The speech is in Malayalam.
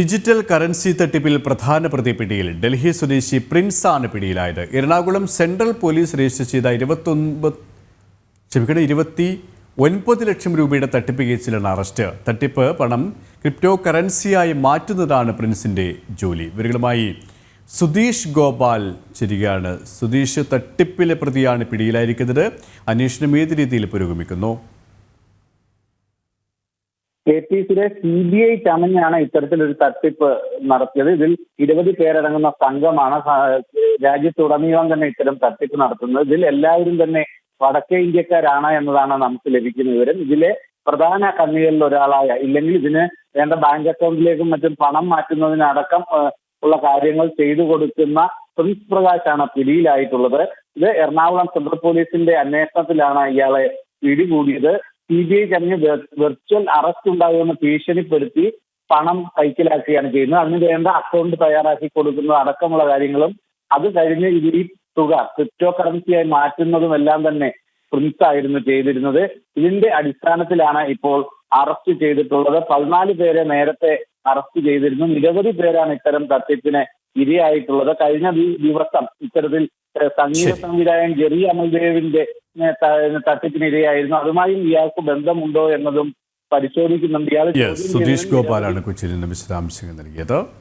ഡിജിറ്റൽ കറൻസി തട്ടിപ്പിൽ പ്രധാന പ്രതി പിടിയിൽ ഡൽഹി സ്വദേശി പ്രിൻസ് ആണ് പിടിയിലായത്. എറണാകുളം സെൻട്രൽ പോലീസ് രജിസ്റ്റർ ചെയ്ത ഇരുപത്തൊൻപത് ഇരുപത്തി ഒൻപത് ലക്ഷം രൂപയുടെ തട്ടിപ്പ് കേസിലാണ് അറസ്റ്റ്. തട്ടിപ്പ് പണം ക്രിപ്റ്റോ കറൻസിയായി മാറ്റുന്നതാണ് പ്രിൻസിന്റെ ജോലി. ഇവരുകളുമായി സുധീഷ് ഗോപാൽ ചിരികയാണ്. സുധീഷ് തട്ടിപ്പിലെ പ്രതിയാണ് പിടിയിലായിരിക്കുന്നത്. അന്വേഷണം ഏത് രീതിയിൽ പുരോഗമിക്കുന്നു? കെ പി സിയിലെ സി ബി ഐ ചമഞ്ഞാണ് ഇത്തരത്തിലൊരു തട്ടിപ്പ് നടത്തിയത്. ഇതിൽ ഇരുപത് പേരടങ്ങുന്ന സംഘമാണ് രാജ്യത്തുടനീളം തന്നെ ഇത്തരം തട്ടിപ്പ് നടത്തുന്നത്. ഇതിൽ എല്ലാവരും തന്നെ വടക്കേ ഇന്ത്യക്കാരാണ് എന്നതാണ് നമുക്ക് ലഭിക്കുന്ന വിവരം. ഇതിലെ പ്രധാന കണ്ണികളിൽ ഒരാളായ ഇല്ലെങ്കിൽ ഇതിന് വേണ്ട ബാങ്ക് അക്കൗണ്ടിലേക്കും മറ്റും പണം മാറ്റുന്നതിനടക്കം ഉള്ള കാര്യങ്ങൾ ചെയ്തു കൊടുക്കുന്ന പ്രിൻസ് പ്രകാശാണ് പിടിയിലായിട്ടുള്ളത്. ഇത് എറണാകുളം സെൻട്രൽ പോലീസിന്റെ അന്വേഷണത്തിലാണ് ഇയാളെ പിടികൂടിയത്. സി ബി ഐ കഴിഞ്ഞ് വെർച്വൽ അറസ്റ്റ് ഉണ്ടാകുമെന്ന് ഭീഷണിപ്പെടുത്തി പണം കൈക്കലാക്കുകയാണ് ചെയ്യുന്നത്. അതിന് വേണ്ട അക്കൗണ്ട് തയ്യാറാക്കി കൊടുക്കുന്നത് അടക്കമുള്ള കാര്യങ്ങളും അത് കഴിഞ്ഞ് ഈ തുക ക്രിപ്റ്റോ കറൻസിയായി മാറ്റുന്നതും എല്ലാം തന്നെ പ്രിൻസ് ആയിരുന്നു ചെയ്തിരുന്നത്. ഇതിന്റെ അടിസ്ഥാനത്തിലാണ് ഇപ്പോൾ അറസ്റ്റ് ചെയ്തിട്ടുള്ളത്. പതിനാല് പേരെ നേരത്തെ അറസ്റ്റ് ചെയ്തിരുന്നു. നിരവധി പേരാണ് ഇത്തരം തട്ടിപ്പിന് ഇരയായിട്ടുള്ളത്. കഴിഞ്ഞ ദിവസം ഇത്തരത്തിൽ സംഗീത. സംവിധായകൻ ജെറി അമൽദേവിന്റെ ഏഹ്, ത- തട്ടിപ്പിന് ഇരയായിരുന്നു അതുമായും ഇയാൾക്ക് ബന്ധമുണ്ടോ എന്നതും പരിശോധിക്കുന്നുണ്ട്. ഇയാൾ സുധീഷ് ഗോപാലാണ് കൊച്ചിയിൽ നിന്ന് വിശദാംശങ്ങൾ നൽകിയത്.